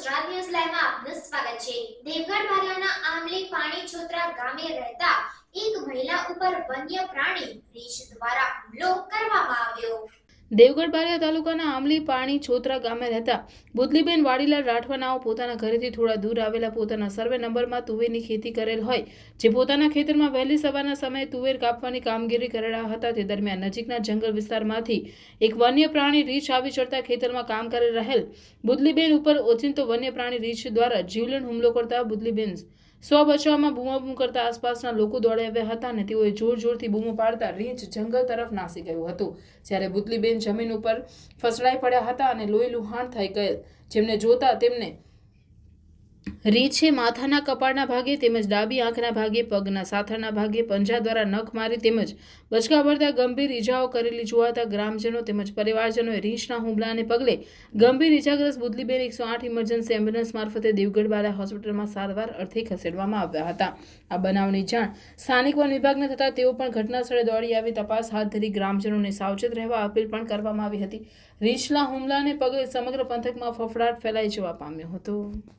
Gujarat news લાઈવમાં આપનું સ્વાગત છે. દેવગઢ બારિયાના આમલી પાણી છોતરા ગામે રહેતા એક મહિલા ઉપર વન્ય પ્રાણી રીછ દ્વારા હુમલો કરવામાં આવ્યો. દેવગઢ બારિયા તાલુકાના આમલી પાણી છોતરા ગામે રહેતા બુદલીબેન વાડીલાલ રાઠવાનાઓ પોતાના ઘરેથી થોડા દૂર આવેલા પોતાના સર્વે નંબરમાં તુવેરની ખેતી કરેલ હોય, જે પોતાના ખેતરમાં વહેલી સવારના સમયે તુવેર કાપવાની કામગીરી કરેલા હતા. તે દરમિયાન નજીકના જંગલ વિસ્તારમાંથી એક વન્ય પ્રાણી રીછ આવી ચડતા ખેતરમાં કામ કરી રહેલ બુદલીબેન ઉપર ઓચિંતો વન્ય પ્રાણી રીછ દ્વારા જીવલેણ હુમલો કરતા બુદલીબેન સ્વ બચાવમાં બૂમાબૂમ કરતા આસપાસના લોકો દોડી આવ્યા હતા અને તેઓએ જોર જોરથી બૂમો પાડતા રીંછ જંગલ તરફ નાસી ગયું હતું. જ્યારે બુતલીબેન જમીન ઉપર ફસડાઈ પડ્યા હતા અને લોહી લુહાણ થઈ ગયેલ. જેમને જોતા તેમને રીંછે માથાના કપાળના ભાગે તેમજ ડાબી આંખના ભાગે, પગના સાથળના ભાગે, પંજા દ્વારા નખ મારી તેમજ બચકા ભરતા ગંભીર ઈજાઓ કરેલી જોવાતા ગ્રામજનો તેમજ પરિવારજનોએ રીંછના હુમલાને પગલે ગંભીર ઈજાગ્રસ્ત બુદલીબેન એકસો આઠ ઇમરજન્સી એમ્બ્યુલન્સ મારફતે દેવગઢ હોસ્પિટલમાં સારવાર અર્થે ખસેડવામાં આવ્યા હતા. આ બનાવની જાણ સ્થાનિક વન વિભાગને થતાં તેઓ પણ ઘટના સ્થળે દોડી આવી તપાસ હાથ ધરી ગ્રામજનોને સાવચેત રહેવા અપીલ પણ કરવામાં આવી હતી. રીંછના હુમલાને પગલે સમગ્ર પંથકમાં ફફડાટ ફેલાઈ જવા પામ્યો હતો.